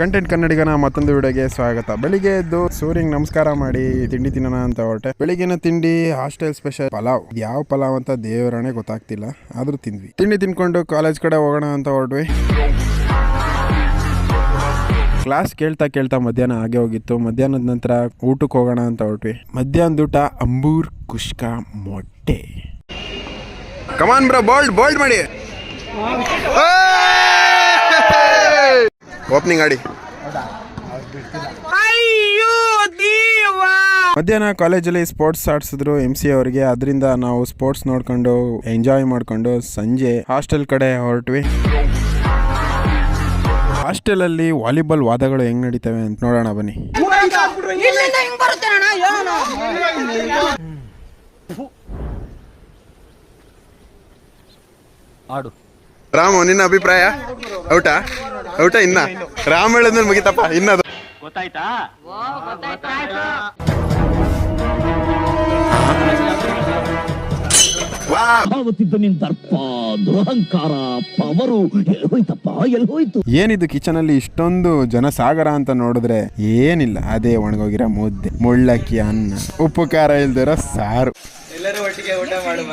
Content ಕನ್ನಡಿಗನ ಮತ್ತೊಂದು ವಿಡಿಯೋಗೆ ಸ್ವಾಗತ. ಬೆಳಿಗ್ಗೆ ಎದ್ದು ಸೂರ್ಯಂಗ್ ನಮಸ್ಕಾರ ಮಾಡಿ ತಿಂಡಿ ತಿನ್ನೋಣ ಅಂತ ಹೊರಟೆ. ಬೆಳಿಗ್ಗಿನ ತಿಂಡಿ ಹಾಸ್ಟೆಲ್ ಸ್ಪೆಷಲ್ ಪಲಾವ್. ಯಾವ ಪಲಾವ್ ಅಂತ ದೇವರಣೆ ಗೊತ್ತಾಗ್ತಿಲ್ಲ. ಆದ್ರೂ ತಿಂದ್ವಿ. ತಿಂಡಿ ತಿನ್ಕೊಂಡು ಕಾಲೇಜ್ ಕಡೆ ಹೋಗೋಣ ಅಂತ ಹೊರಟ್ವಿ. ಕ್ಲಾಸ್ ಕೇಳ್ತಾ ಕೇಳ್ತಾ ಮಧ್ಯಾಹ್ನ ಹಾಗೆ ಹೋಗಿತ್ತು. ಮಧ್ಯಾಹ್ನದ ನಂತರ ಊಟಕ್ಕೆ ಹೋಗೋಣ ಅಂತ ಹೊರಟ್ವಿ. ಮಧ್ಯಾಹ್ನದ ಊಟ ಅಂಬೂರ್ ಕುಷ್ಕ ಮೊಟ್ಟೆ. Come on bro bold bold ಮಾಡಿ. ಓಪನಿಂಗ್ ಆಡಿ. ಮಧ್ಯಾಹ್ನ ಕಾಲೇಜಲ್ಲಿ ಸ್ಪೋರ್ಟ್ಸ್ ಆಡಿಸಿದ್ರು ಎಂ ಸಿ ಅವರಿಗೆ. ಅದರಿಂದ ನಾವು ಸ್ಪೋರ್ಟ್ಸ್ ನೋಡ್ಕೊಂಡು ಎಂಜಾಯ್ ಮಾಡ್ಕೊಂಡು ಸಂಜೆ ಹಾಸ್ಟೆಲ್ ಕಡೆ ಹೊರಟ್ವಿ. ಹಾಸ್ಟೆಲ್ ಅಲ್ಲಿ ವಾಲಿಬಾಲ್ ವಾದಗಳು ಹೆಂಗ್ ನಡೀತವೆ ಅಂತ ನೋಡೋಣ ಬನ್ನಿ. ಇಲ್ಲಿಂದ ಹಿಂಗ್ ಬರುತ್ತೆ ಅಣ್ಣ? ಏನೋ ಆಡು. ರಾಮು ನಿನ್ನ ಅಭಿಪ್ರಾಯ? ಔಟಾ? ಔಟ ಇನ್ನ? ರಾಮ್ ಹೇಳಿದ್ಮೇಲೆ ಮುಗಿತಪ್ಪ ಇನ್ನದು. ಗೊತ್ತಾಯ್ತಾ? ಅವತ್ತಿದ್ದ ನಿನ್ ದರ್ಪ ದುರಹಂಕಾರ ಪವರು. ಎಲ್ಲಿ ಹೋಯ್ತಪ್ಪ ಎಲ್ಲಿ ಹೋಯ್ತು? ಏನಿದು ಕಿಚನ್ ಅಲ್ಲಿ ಇಷ್ಟೊಂದು ಜನಸಾಗರ ಅಂತ ನೋಡಿದ್ರೆ ಏನಿಲ್ಲ. ಅದೇ ಒಣಗೋಗಿರೋ ಮುದ್ದೆ ಮುಳ್ಳಕ್ಕಿ ಅನ್ನ ಉಪ್ಪು ಖಾರ ಇಲ್ದಿರೋ ಸಾರು. ಎಲ್ಲರೂ ಒಟ್ಟಿಗೆ ಊಟ ಮಾಡುವ.